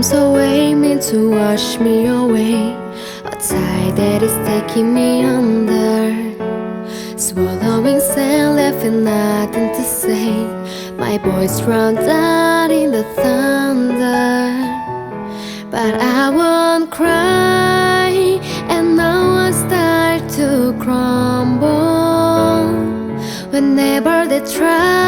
arms away, meant to wash me away. A tide that is taking me under. Swallowing sand, left nothing to say. My voice drowned out in the thunder. But I won't cry, and I start to crumble. Whenever they try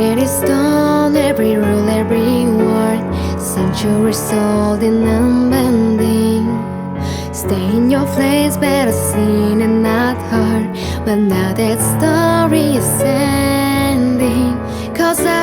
it is done, every rule, every word, centuries old and unbending. Stay in your place, better seen and not heard. But now that story is ending. Cause I,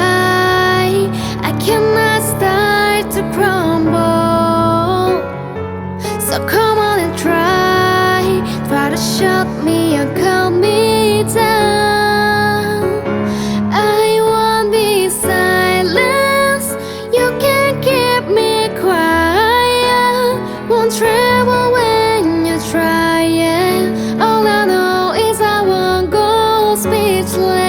speechless.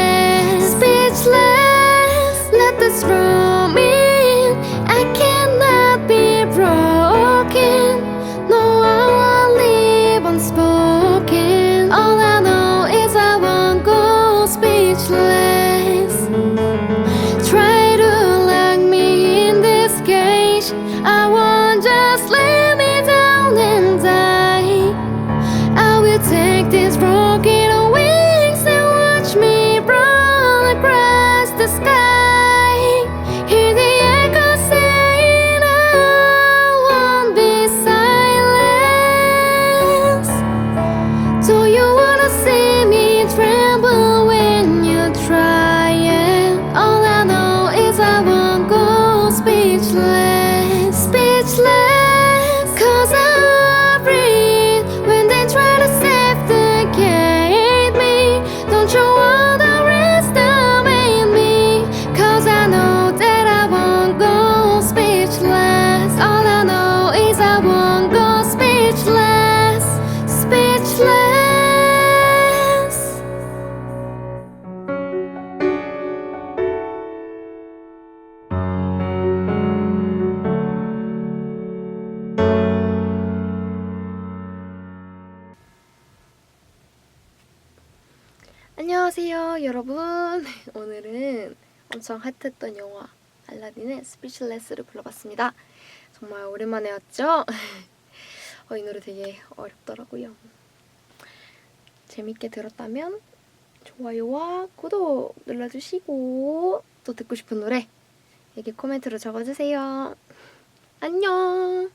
안녕하세요, 여러분. 오늘은 엄청 핫했던 영화 알라딘의 스피치레스를 불러봤습니다. 정말 오랜만에 왔죠? 어, 이 노래 되게 어렵더라고요. 재밌게 들었다면 좋아요와 구독 눌러주시고 또 듣고 싶은 노래 여기 코멘트로 적어주세요. 안녕.